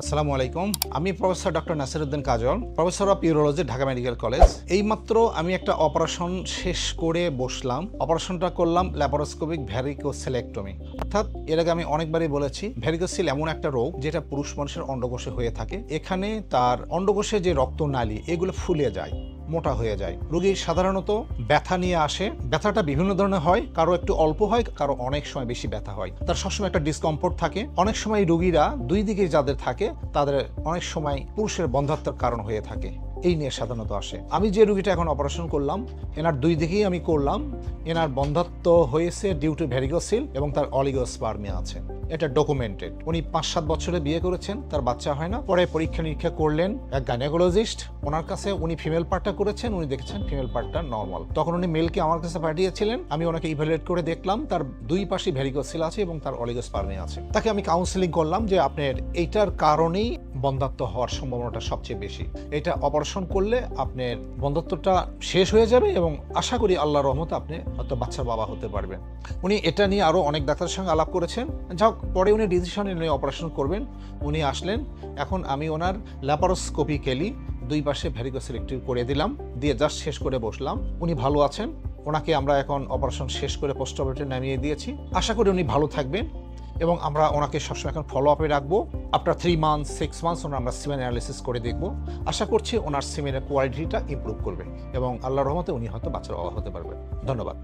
আসসালামু আলাইকুম। আমি professor doctor Nasiruddin Kajal, professor of urology, Dhaka medical college. এইমাত্র আমি একটা অপারেশন শেষ করে বসলাম। অপারেশনটা করলাম ল্যাপারোস্কোপিক ভ্যারিকোসেলেক্টোমি। অর্থাৎ এর আগে আমি অনেকবারই বলেছি, ভ্যারিকোসিল এমন একটা রোগ যেটা পুরুষ মানুষের অন্ডকোষে হয়ে থাকে। এখানে তার অন্ডকোষে যে রক্তনালী, এগুলো ফুলে যায়। মোটা হয়ে যায়। রোগী সাধারণত ব্যথা নিয়ে আসে। ব্যথাটা বিভিন্ন ধরনের হয়, কারও একটু অল্প হয়, কারও অনেক সময় বেশি ব্যথা হয়। তার সবসময় একটা ডিসকমফোর্ট থাকে। অনেক সময় রোগীরা দুই দিকে যাদের থাকে, তাদের অনেক সময় পুরুষের বন্ধাত্মার কারণ হয়ে থাকে। এই নিয়ে সাধারণত আসে। আমি যে রুগীটা এখন অপারেশন করলাম, এনার দুই দিকেই আমি করলাম। এনার বন্ধাত্ম হয়েছে ডিউ টু ভ্যারিগোসিল এবং তার অলিগোস্পার্মিয়া আছে। এটা ডকুমেন্টেড উনি পাঁচ সাত বছরে বিয়ে করেছেন, তার বাচ্চা হয় না। পরে পরীক্ষা নিরীক্ষা করলেন এক গাইনোকোলজিস্ট ওনার কাছে উনি ফিমেল পার্টটা করেছেন, উনি দেখেছেন ফিমেল পার্টটা নর্মাল তখন উনি মেলকে আমার কাছে পাঠিয়েছিলেন। আমি ওনাকে ইভ্যালুয়েট করে দেখলাম, তার দুই পাশে ভ্যারিকোসিল আছে এবং তার অলিগোস্পার্মি আছে। তাকে আমি কাউন্সিলিং করলাম যে আপনার এইটার কারণেই বন্ধাত্ব হওয়ার সম্ভাবনাটা সবচেয়ে বেশি। এটা অপারেশন করলে আপনার বন্ধাত্বটা শেষ হয়ে যাবে এবং আশা করি আল্লাহ রহমতে আপনি হয়তো বাচ্চার বাবা হতে পারবেন। উনি এটা নিয়ে আরও অনেক ডাক্তারের সঙ্গে আলাপ করেছেন। যাক, পরে উনি ডিসিশন নিয়ে অপারেশন করবেন। উনি আসলেন। এখন আমি ওনার ল্যাপারোস্কোপি কেলি দুই পাশে ভ্যারিকোসিলেক্টিভ করে দিলাম। দিয়ে জাস্ট শেষ করে বসলাম। উনি ভালো আছেন। ওনাকে আমরা এখন অপারেশন শেষ করে পোস্ট অপারেটে নামিয়ে দিয়েছি। আশা করি উনি ভালো থাকবেন। এবং আমরা ওনাকে সবসময় এখন ফলো আপে রাখব। After three months six months ওনার আমরা সিমেন অ্যানালিসিস করে দেখব। আশা করছি ওনার সিমের কোয়ালিটিটা ইম্প্রুভ করবে এবং আল্লাহ রহমতে উনি হয়তো বাচ্চার অভাব হতে পারবেন ধন্যবাদ।